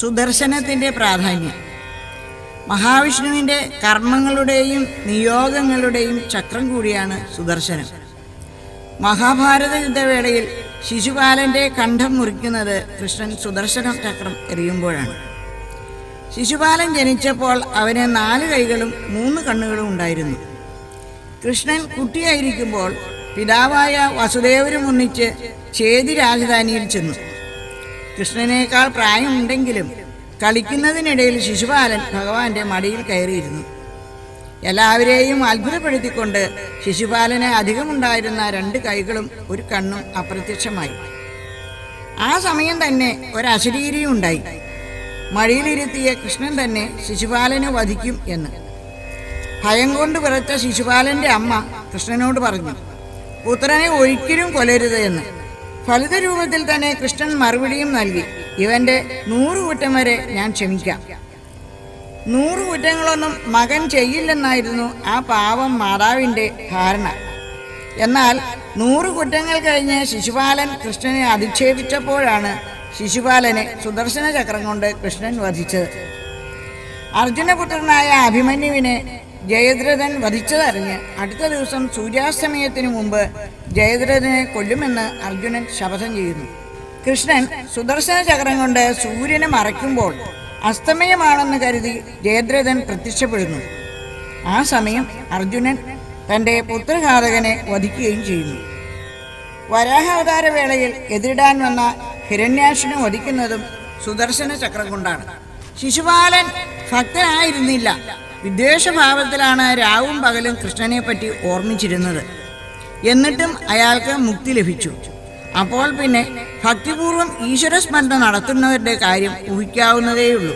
സുദർശനത്തിന്റെ പ്രാധാന്യം. മഹാവിഷ്ണുവിന്റെ കർമ്മങ്ങളുടെയും നിയോഗങ്ങളുടെയും ചക്രം കൂടിയാണ് സുദർശനം. മഹാഭാരത യുദ്ധവേളയിൽ ശിശുപാലന്റെ കണ്ഠം മുറിക്കുന്നത് കൃഷ്ണൻ സുദർശന ചക്രം എറിയുമ്പോഴാണ്. ശിശുപാലൻ ജനിച്ചപ്പോൾ അവന് നാല് കൈകളും മൂന്ന് കണ്ണുകളും ഉണ്ടായിരുന്നു. കൃഷ്ണൻ കുട്ടിയായിരിക്കുമ്പോൾ പിതാവായ വസുദേവരും ഒന്നിച്ച് ചേതി രാജധാനിയിൽ ചെന്നു. കൃഷ്ണനേക്കാൾ പ്രായമുണ്ടെങ്കിലും കളിക്കുന്നതിനിടയിൽ ശിശുപാലൻ ഭഗവാന്റെ മടിയിൽ കയറിയിരുന്നു. എല്ലാവരെയും അത്ഭുതപ്പെടുത്തിക്കൊണ്ട് ശിശുപാലന് അധികമുണ്ടായിരുന്ന രണ്ട് കൈകളും ഒരു കണ്ണും അപ്രത്യക്ഷമായി. ആ സമയം തന്നെ ഒരശരീരിയും ഉണ്ടായി മടിയിലിരുത്തിയ കൃഷ്ണൻ തന്നെ ശിശുപാലനെ വധിക്കും എന്ന്. ഭയം കൊണ്ട് വിറച്ച ശിശുപാലന്റെ അമ്മ കൃഷ്ണനോട് പറഞ്ഞു പുത്രനെ ഒരിക്കലും കൊല്ലരുത് എന്ന്. ഫലിത രൂപത്തിൽ തന്നെ കൃഷ്ണൻ മറുപടിയും നൽകി. ഇവന്റെ നൂറ് കുറ്റം വരെ ഞാൻ ക്ഷമിക്കാം. നൂറ് കുറ്റങ്ങളൊന്നും മകൻ ചെയ്യില്ലെന്നായിരുന്നു ആ പാവം മാതാവിന്റെ ധാരണ. എന്നാൽ നൂറ് കുറ്റങ്ങൾ കഴിഞ്ഞ് ശിശുപാലൻ കൃഷ്ണനെ അധിക്ഷേപിച്ചപ്പോഴാണ് ശിശുപാലനെ സുദർശന ചക്രം കൊണ്ട് കൃഷ്ണൻ വധിച്ചത്. അർജുനപുത്രനായ അഭിമന്യുവിനെ ജയദ്രഥൻ വധിച്ചതറിഞ്ഞ് അടുത്ത ദിവസം സൂര്യാസ്തമയത്തിനു മുമ്പ് ജയദ്രഥനെ കൊല്ലുമെന്ന് അർജുനൻ ശപഥം ചെയ്യുന്നു. കൃഷ്ണൻ സുദർശന ചക്രം കൊണ്ട് സൂര്യനെ മറയ്ക്കുമ്പോൾ അസ്തമയമാണെന്ന് കരുതി ജയദ്രഥൻ പ്രത്യക്ഷപ്പെടുന്നു. ആ സമയം അർജുനൻ തന്റെ പുത്രഘാതകനെ വധിക്കുകയും ചെയ്യുന്നു. വരാഹാവതാര വേളയിൽ എതിരിടാൻ വന്ന ഹിരണ്യാക്ഷനെ വധിക്കുന്നതും സുദർശന ചക്രം കൊണ്ടാണ്. ശിശുപാലൻ ഭക്തനായിരുന്നില്ല. വിദ്വേഷഭാവത്തിലാണ് രാവും പകലും കൃഷ്ണനെ പറ്റി ഓർമ്മിച്ചിരുന്നത്. എന്നിട്ടും അയാൾക്ക് മുക്തി ലഭിച്ചു. അപ്പോൾ പിന്നെ ഭക്തിപൂർവം ഈശ്വരസ്മരണ നടത്തുന്നവരുടെ കാര്യം ഊഹിക്കാവുന്നതേയുള്ളൂ.